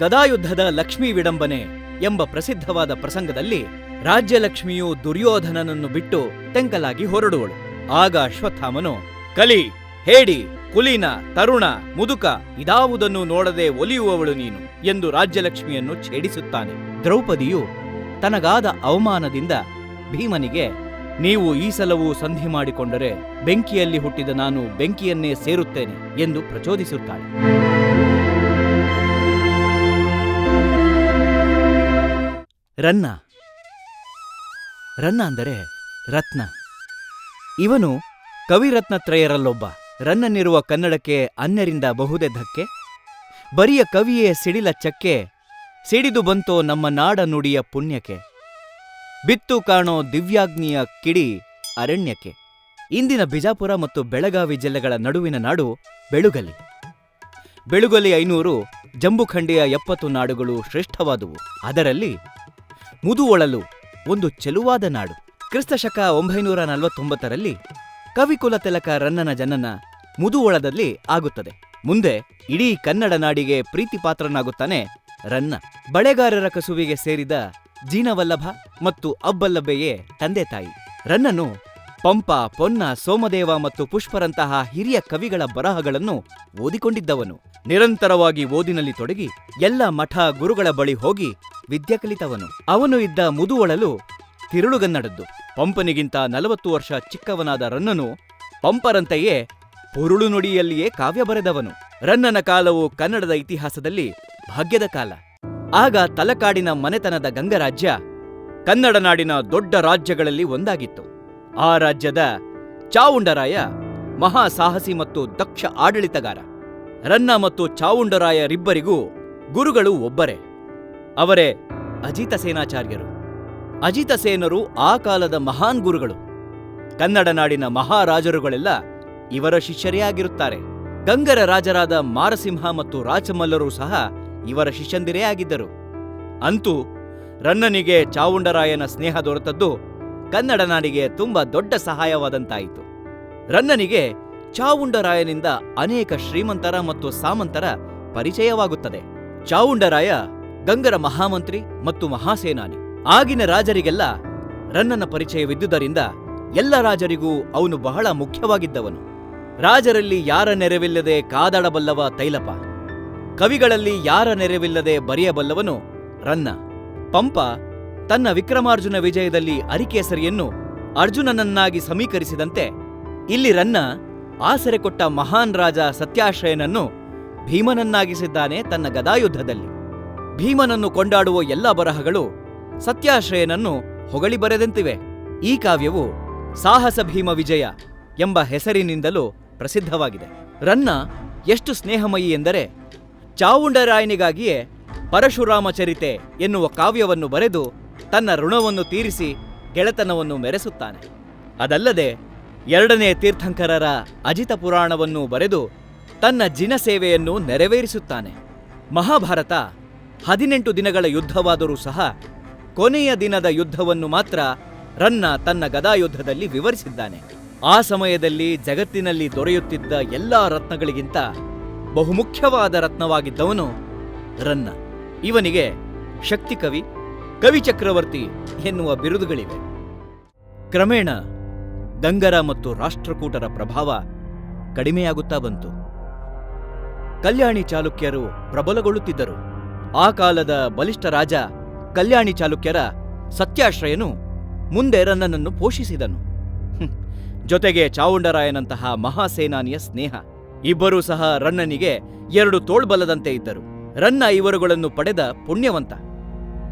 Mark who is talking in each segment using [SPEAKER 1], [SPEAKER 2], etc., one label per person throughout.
[SPEAKER 1] ಗದಾಯುದ್ಧದ ಲಕ್ಷ್ಮೀ ವಿಡಂಬನೆ ಎಂಬ ಪ್ರಸಿದ್ಧವಾದ ಪ್ರಸಂಗದಲ್ಲಿ ರಾಜ್ಯಲಕ್ಷ್ಮಿಯು ದುರ್ಯೋಧನನನ್ನು ಬಿಟ್ಟು ತೆಂಕಲಾಗಿ ಹೊರಡುವಳು. ಆಗ ಅಶ್ವತ್ಥಾಮನು, ಕಲಿ, ಹೇಡಿ, ಕುಲೀನ, ತರುಣ, ಮುದುಕ, ಇದಾವುದನ್ನು ನೋಡದೆ ಒಲಿಯುವವಳು ನೀನು ಎಂದು ರಾಜ್ಯಲಕ್ಷ್ಮಿಯನ್ನು ಛೇಡಿಸುತ್ತಾನೆ. ದ್ರೌಪದಿಯು ತನಗಾದ ಅವಮಾನದಿಂದ ಭೀಮನಿಗೆ, ನೀವು ಈ ಸಲವೂ ಸಂಧಿ ಮಾಡಿಕೊಂಡರೆ ಬೆಂಕಿಯಲ್ಲಿ ಹುಟ್ಟಿದ ನಾನು ಬೆಂಕಿಯನ್ನೇ ಸೇರುತ್ತೇನೆ ಎಂದು ಪ್ರಚೋದಿಸುತ್ತಾಳೆ. ರನ್ನ. ರನ್ನ ಅಂದರೆ ರತ್ನ. ಇವನು ಕವಿರತ್ನತ್ರಯರಲ್ಲೊಬ್ಬ. ರನ್ನನಿರುವ ಕನ್ನಡಕ್ಕೆ ಅನ್ಯರಿಂದ ಬಹುದೇ ಧಕ್ಕೆ ಬರಿಯ ಕವಿಯೇ ಸಿಡಿಲ ಚಕ್ಕೆ, ಸಿಡಿದು ಬಂತೋ ನಮ್ಮ ನಾಡ ನುಡಿಯ ಪುಣ್ಯಕ್ಕೆ. ಬಿತ್ತು ಕಾಣೋ ದಿವ್ಯಾಗ್ನಿಯ ಕಿಡಿ ಅರಣ್ಯಕ್ಕೆ. ಇಂದಿನ ಬಿಜಾಪುರ ಮತ್ತು ಬೆಳಗಾವಿ ಜಿಲ್ಲೆಗಳ ನಡುವಿನ ನಾಡು ಬೆಳುಗಲಿ. ಬೆಳುಗಲಿ ಐನೂರು, ಜಂಬುಖಂಡಿಯ ಎಪ್ಪತ್ತು ನಾಡುಗಳು ಶ್ರೇಷ್ಠವಾದುವು. ಅದರಲ್ಲಿ ಮುದುವೊಳಲು ಒಂದು ಚೆಲುವಾದ ನಾಡು. ಕ್ರಿಸ್ತಶಕ ಒಂಬೈನೂರ ನಲವತ್ತೊಂಬತ್ತರಲ್ಲಿ ಕವಿಕುಲ ತಿಲಕ ರನ್ನನ ಜನನ ಮುದುವೊಳದಲ್ಲಿ ಆಗುತ್ತದೆ. ಮುಂದೆ ಇಡೀ ಕನ್ನಡ ನಾಡಿಗೆ ಪ್ರೀತಿಪಾತ್ರನಾಗುತ್ತಾನೆ ರನ್ನ. ಬಳೆಗಾರರ ಕಸುವಿಗೆ ಸೇರಿದ ಜೀನವಲ್ಲಭ ಮತ್ತು ಅಬ್ಬಲ್ಲಭೆಯೇ ತಂದೆ ತಾಯಿ. ರನ್ನನು ಪಂಪ, ಪೊನ್ನ, ಸೋಮದೇವ ಮತ್ತು ಪುಷ್ಪರಂತಹ ಹಿರಿಯ ಕವಿಗಳ ಬರಹಗಳನ್ನು ಓದಿಕೊಂಡಿದ್ದವನು. ನಿರಂತರವಾಗಿ ಓದಿನಲ್ಲಿ ತೊಡಗಿ ಎಲ್ಲ ಮಠ ಗುರುಗಳ ಬಳಿ ಹೋಗಿ ವಿದ್ಯೆ ಕಲಿತವನು. ಅವನು ಇದ್ದ ಮುದುವಳಲು ತಿರುಳುಗನ್ನಡದ್ದು. ಪಂಪನಿಗಿಂತ ನಲವತ್ತು ವರ್ಷ ಚಿಕ್ಕವನಾದ ರನ್ನನು ಪಂಪರಂತೆಯೇ ಪುರುಳು ನುಡಿಯಲ್ಲಿಯೇ ಕಾವ್ಯ ಬರೆದವನು. ರನ್ನನ ಕಾಲವು ಕನ್ನಡದ ಇತಿಹಾಸದಲ್ಲಿ ಭಾಗ್ಯದ ಕಾಲ. ಆಗ ತಲಕಾಡಿನ ಮನೆತನದ ಗಂಗರಾಜ್ಯ ಕನ್ನಡ ನಾಡಿನ ದೊಡ್ಡ ರಾಜ್ಯಗಳಲ್ಲಿ ಒಂದಾಗಿತ್ತು. ಆ ರಾಜ್ಯದ ಚಾವುಂಡರಾಯ ಮಹಾ ಸಾಹಸಿ ಮತ್ತು ದಕ್ಷ ಆಡಳಿತಗಾರ. ರನ್ನ ಮತ್ತು ಚಾವುಂಡರಾಯರಿಬ್ಬರಿಗೂ ಗುರುಗಳು ಒಬ್ಬರೇ. ಅವರೇ ಅಜಿತ ಸೇನಾಚಾರ್ಯರು. ಅಜಿತ ಸೇನರು ಆ ಕಾಲದ ಮಹಾನ್ ಗುರುಗಳು. ಕನ್ನಡ ನಾಡಿನ ಮಹಾರಾಜರುಗಳೆಲ್ಲ ಇವರ ಶಿಷ್ಯರೇ ಆಗಿರುತ್ತಾರೆ ಗಂಗರ ರಾಜರಾದ ಮಾರಸಿಂಹ ಮತ್ತು ರಾಜಮಲ್ಲರು ಸಹ ಇವರ ಶಿಷ್ಯಂದಿರೇ ಆಗಿದ್ದರು. ಅಂತೂ ರನ್ನನಿಗೆ ಚಾವುಂಡರಾಯನ ಸ್ನೇಹ ದೊರೆತದ್ದು ಕನ್ನಡ ನಾಡಿಗೆ ತುಂಬಾ ದೊಡ್ಡ ಸಹಾಯವಾದಂತಾಯಿತು. ರನ್ನನಿಗೆ ಚಾವುಂಡರಾಯನಿಂದ ಅನೇಕ ಶ್ರೀಮಂತರ ಮತ್ತು ಸಾಮಂತರ ಪರಿಚಯವಾಗುತ್ತದೆ. ಚಾವುಂಡರಾಯ ಗಂಗರ ಮಹಾಮಂತ್ರಿ ಮತ್ತು ಮಹಾಸೇನಾನಿ. ಆಗಿನ ರಾಜರಿಗೆಲ್ಲ ರನ್ನನ ಪರಿಚಯವಿದ್ದುದರಿಂದ ಎಲ್ಲ ರಾಜರಿಗೂ ಅವನು ಬಹಳ ಮುಖ್ಯವಾಗಿದ್ದವನು. ರಾಜರಲ್ಲಿ ಯಾರ ನೆರವಿಲ್ಲದೆ ಕಾದಾಡಬಲ್ಲವ ತೈಲಪ ಕವಿಗಳಲ್ಲಿ ಯಾರ ನೆರವಿಲ್ಲದೆ ಬರೆಯಬಲ್ಲವನು ರನ್ನ. ಪಂಪ ತನ್ನ ವಿಕ್ರಮಾರ್ಜುನ ವಿಜಯದಲ್ಲಿ ಅರಿಕೇಸರಿಯನ್ನು ಅರ್ಜುನನನ್ನಾಗಿ ಸಮೀಕರಿಸಿದಂತೆ ಇಲ್ಲಿ ರನ್ನ ಆಸರೆ ಕೊಟ್ಟ ಮಹಾನ್ ರಾಜ ಸತ್ಯಾಶ್ರಯನನ್ನು ಭೀಮನನ್ನಾಗಿಸಿದ್ದಾನೆ ತನ್ನ ಗದಾಯುದ್ಧದಲ್ಲಿ. ಭೀಮನನ್ನು ಕೊಂಡಾಡುವ ಎಲ್ಲ ಬರಹಗಳು ಸತ್ಯಾಶ್ರಯನನ್ನು ಹೊಗಳಿ ಬರೆದಂತಿವೆ. ಈ ಕಾವ್ಯವು ಸಾಹಸ ಭೀಮ ವಿಜಯ ಎಂಬ ಹೆಸರಿನಿಂದಲೂ ಪ್ರಸಿದ್ಧವಾಗಿದೆ. ರನ್ನ ಎಷ್ಟು ಸ್ನೇಹಮಯಿ ಎಂದರೆ ಚಾವುಂಡರಾಯನಿಗಾಗಿಯೇ ಪರಶುರಾಮ ಚರಿತೆ ಎನ್ನುವ ಕಾವ್ಯವನ್ನು ಬರೆದು ತನ್ನ ಋಣವನ್ನು ತೀರಿಸಿ ಗೆಳೆತನವನ್ನು ಮೆರೆಸುತ್ತಾನೆ. ಅದಲ್ಲದೆ ಎರಡನೇ ತೀರ್ಥಂಕರರ ಅಜಿತ ಪುರಾಣವನ್ನು ಬರೆದು ತನ್ನ ಜಿನ ಸೇವೆಯನ್ನು ನೆರವೇರಿಸುತ್ತಾನೆ. ಮಹಾಭಾರತ ಹದಿನೆಂಟು ದಿನಗಳ ಯುದ್ಧವಾದರೂ ಸಹ ಕೊನೆಯ ದಿನದ ಯುದ್ಧವನ್ನು ಮಾತ್ರ ರನ್ನ ತನ್ನ ಗದಾಯುದ್ಧದಲ್ಲಿ ವಿವರಿಸಿದ್ದಾನೆ. ಆ ಸಮಯದಲ್ಲಿ ಜಗತ್ತಿನಲ್ಲಿ ದೊರೆಯುತ್ತಿದ್ದ ಎಲ್ಲ ರತ್ನಗಳಿಗಿಂತ ಬಹುಮುಖ್ಯವಾದ ರತ್ನವಾಗಿದ್ದವನು ರನ್ನ. ಇವನಿಗೆ ಶಕ್ತಿ ಕವಿ ಚಕ್ರವರ್ತಿ ಎನ್ನುವ ಬಿರುದುಗಳಿವೆ. ಕ್ರಮೇಣ ಗಂಗರ ಮತ್ತು ರಾಷ್ಟ್ರಕೂಟರ ಪ್ರಭಾವ ಕಡಿಮೆಯಾಗುತ್ತಾ ಬಂತು. ಕಲ್ಯಾಣಿ ಚಾಲುಕ್ಯರು ಪ್ರಬಲಗೊಳ್ಳುತ್ತಿದ್ದರು. ಆ ಕಾಲದ ಬಲಿಷ್ಠ ರಾಜ ಕಲ್ಯಾಣಿ ಚಾಲುಕ್ಯರ ಸತ್ಯಾಶ್ರಯನು ಮುಂದೆ ರನ್ನನನ್ನು ಪೋಷಿಸಿದನು. ಜೊತೆಗೆ ಚಾವುಂಡರಾಯನಂತಹ ಮಹಾಸೇನಾನಿಯ ಸ್ನೇಹ. ಇಬ್ಬರೂ ಸಹ ರನ್ನನಿಗೆ ಎರಡು ತೋಳ್ಬಲದಂತೆ ಇದ್ದರು. ರನ್ನ ಇವರುಗಳನ್ನು ಪಡೆದ ಪುಣ್ಯವಂತ.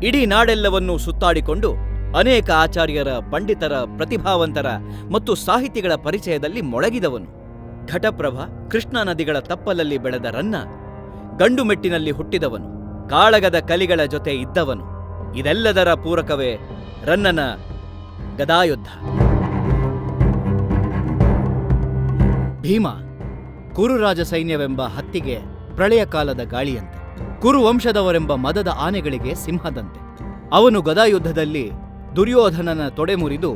[SPEAKER 1] ಇಡೀ ನಾಡೆಲ್ಲವನ್ನೂ ಸುತ್ತಾಡಿಕೊಂಡು ಅನೇಕ ಆಚಾರ್ಯರ, ಪಂಡಿತರ, ಪ್ರತಿಭಾವಂತರ ಮತ್ತು ಸಾಹಿತಿಗಳ ಪರಿಚಯದಲ್ಲಿ ಮೊಳಗಿದವನು. ಘಟಪ್ರಭ ಕೃಷ್ಣಾ ನದಿಗಳ ತಪ್ಪಲಲ್ಲಿ ಬೆಳೆದ ರನ್ನ ಗಂಡುಮೆಟ್ಟಿನಲ್ಲಿ ಹುಟ್ಟಿದವನು. ಕಾಳಗದ ಕಲಿಗಳ ಜೊತೆ ಇದ್ದವನು. ಇದೆಲ್ಲದರ ಪೂರಕವೇ ರನ್ನನ ಗದಾಯುದ್ಧ. ಭೀಮ ಕುರುರಾಜ ಸೈನ್ಯವೆಂಬ ಹತ್ತಿಗೆ ಪ್ರಳಯ ಕಾಲದ ಗಾಳಿಯಂತೆ. ಕುರು ವಂಶದವರೆಂಬ ಮದದ ಆನೆಗಳಿಗೆ ಸಿಂಹದಂತೆ. ಅವನು ಗದಾಯುದ್ಧದಲ್ಲಿ ದುರ್ಯೋಧನನ ತೊಡೆ ಮುರಿದು,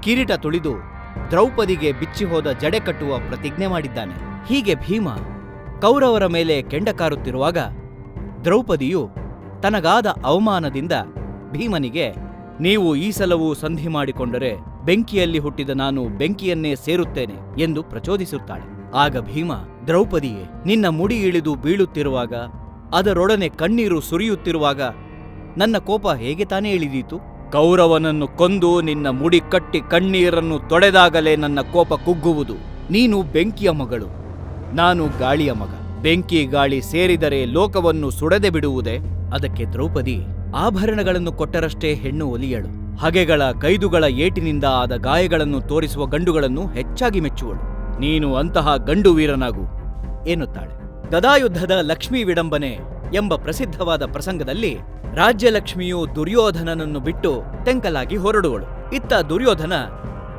[SPEAKER 1] ಕಿರೀಟ ತುಳಿದು, ದ್ರೌಪದಿಗೆ ಬಿಚ್ಚಿಹೋದ ಜಡೆ ಕಟ್ಟುವ ಪ್ರತಿಜ್ಞೆ ಮಾಡಿದ್ದಾನೆ. ಹೀಗೆ ಭೀಮ ಕೌರವರ ಮೇಲೆ ಕೆಂಡ ಕಾರುತ್ತಿರುವಾಗ ದ್ರೌಪದಿಯು ತನಗಾದ ಅವಮಾನದಿಂದ ಭೀಮನಿಗೆ, ನೀವು ಈ ಸಲವೂ ಸಂಧಿ ಮಾಡಿಕೊಂಡರೆ ಬೆಂಕಿಯಲ್ಲಿ ಹುಟ್ಟಿದ ನಾನು ಬೆಂಕಿಯನ್ನೇ ಸೇರುತ್ತೇನೆ ಎಂದು ಪ್ರಚೋದಿಸುತ್ತಾಳೆ. ಆಗ ಭೀಮ, ದ್ರೌಪದಿಯೇ, ನಿನ್ನ ಮುಡಿ ಇಳಿದು ಬೀಳುತ್ತಿರುವಾಗ ಅದರೊಡನೆ ಕಣ್ಣೀರು ಸುರಿಯುತ್ತಿರುವಾಗ ನನ್ನ ಕೋಪ ಹೇಗೆ ತಾನೇ ಇಳಿದೀತು? ಕೌರವನನ್ನು ಕೊಂದು ನಿನ್ನ ಮುಡಿ ಕಟ್ಟಿ ಕಣ್ಣೀರನ್ನು ತೊಡೆದಾಗಲೇ ನನ್ನ ಕೋಪ ಕುಗ್ಗುವುದು. ನೀನು ಬೆಂಕಿಯ ಮಗಳು. ನಾನು ಗಾಳಿಯ ಮಗ. ಬೆಂಕಿ ಗಾಳಿ ಸೇರಿದರೆ ಲೋಕವನ್ನು ಸುಡದೆ ಬಿಡುವುದೇ? ಅದಕ್ಕೆ ದ್ರೌಪದಿ ಆಭರಣಗಳನ್ನು ಕೊಟ್ಟರಷ್ಟೇ ಹೆಣ್ಣು ಒಲಿಯಳು. ಹಗೆಗಳ ಕೈದುಗಳ ಏಟಿನಿಂದ ಆದ ಗಾಯಗಳನ್ನು ತೋರಿಸುವ ಗಂಡುಗಳನ್ನು ಹೆಚ್ಚಾಗಿ ಮೆಚ್ಚುವಳು. ನೀನು ಅಂತಹ ಗಂಡು ವೀರನಾಗು. ಎನ್ನುತ್ತಾಳೆ. ಗದಾಯುದ್ಧದ ಲಕ್ಷ್ಮೀ ವಿಡಂಬನೆ ಎಂಬ ಪ್ರಸಿದ್ಧವಾದ ಪ್ರಸಂಗದಲ್ಲಿ ರಾಜ್ಯಲಕ್ಷ್ಮಿಯು ದುರ್ಯೋಧನನನ್ನು ಬಿಟ್ಟು ತೆಂಕಲಾಗಿ ಹೊರಡುವಳು. ಇತ್ತ ದುರ್ಯೋಧನ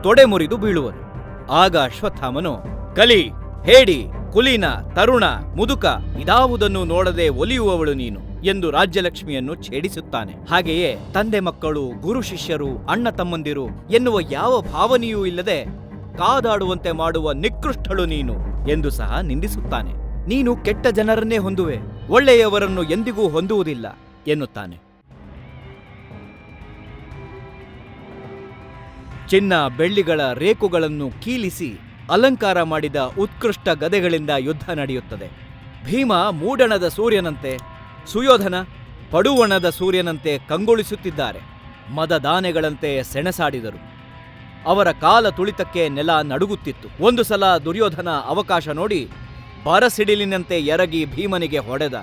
[SPEAKER 1] ತೊಡೆ ಮುರಿದು ಬೀಳುವನು. ಆಗ ಅಶ್ವತ್ಥಾಮನು, ಕಲಿ, ಹೇಡಿ, ಕುಲೀನ, ತರುಣ, ಮುದುಕ, ಇದಾವುದನ್ನು ನೋಡದೆ ಒಲಿಯುವವಳು ನೀನು ಎಂದು ರಾಜ್ಯಲಕ್ಷ್ಮಿಯನ್ನು ಛೇಡಿಸುತ್ತಾನೆ. ಹಾಗೆಯೇ ತಂದೆ ಮಕ್ಕಳು, ಗುರು ಶಿಷ್ಯರು, ಅಣ್ಣ ತಮ್ಮಂದಿರು ಎನ್ನುವ ಯಾವ ಭಾವನೆಯೂ ಇಲ್ಲದೆ ಕಾದಾಡುವಂತೆ ಮಾಡುವ ನಿಕೃಷ್ಟಳು ನೀನು ಎಂದು ಸಹ ನಿಂದಿಸುತ್ತಾನೆ. ನೀನು ಕೆಟ್ಟ ಜನರನ್ನೇ ಹೊಂದುವೆ, ಒಳ್ಳೆಯವರನ್ನು ಎಂದಿಗೂ ಹೊಂದುವುದಿಲ್ಲ ಎನ್ನುತ್ತಾನೆ. ಚಿನ್ನ ಬೆಳ್ಳಿಗಳ ರೇಕುಗಳನ್ನು ಕೀಲಿಸಿ ಅಲಂಕಾರ ಮಾಡಿದ ಉತ್ಕೃಷ್ಟ ಗದೆಗಳಿಂದ ಯುದ್ಧ ನಡೆಯುತ್ತದೆ. ಭೀಮ ಮೂಡಣದ ಸೂರ್ಯನಂತೆ, ಸುಯೋಧನ ಪಡುವಣದ ಸೂರ್ಯನಂತೆ ಕಂಗೊಳಿಸುತ್ತಿದ್ದಾರೆ. ಮದದಾನೆಗಳಂತೆ ಸೆಣಸಾಡಿದರು. ಅವರ ಕಾಲ ತುಳಿತಕ್ಕೆ ನೆಲ ನಡುಗುತ್ತಿತ್ತು. ಒಂದು ಸಲ ದುರ್ಯೋಧನ ಅವಕಾಶ ನೋಡಿ ಬರಸಿಡಿಲಿನಂತೆ ಎರಗಿ ಭೀಮನಿಗೆ ಹೊಡೆದ.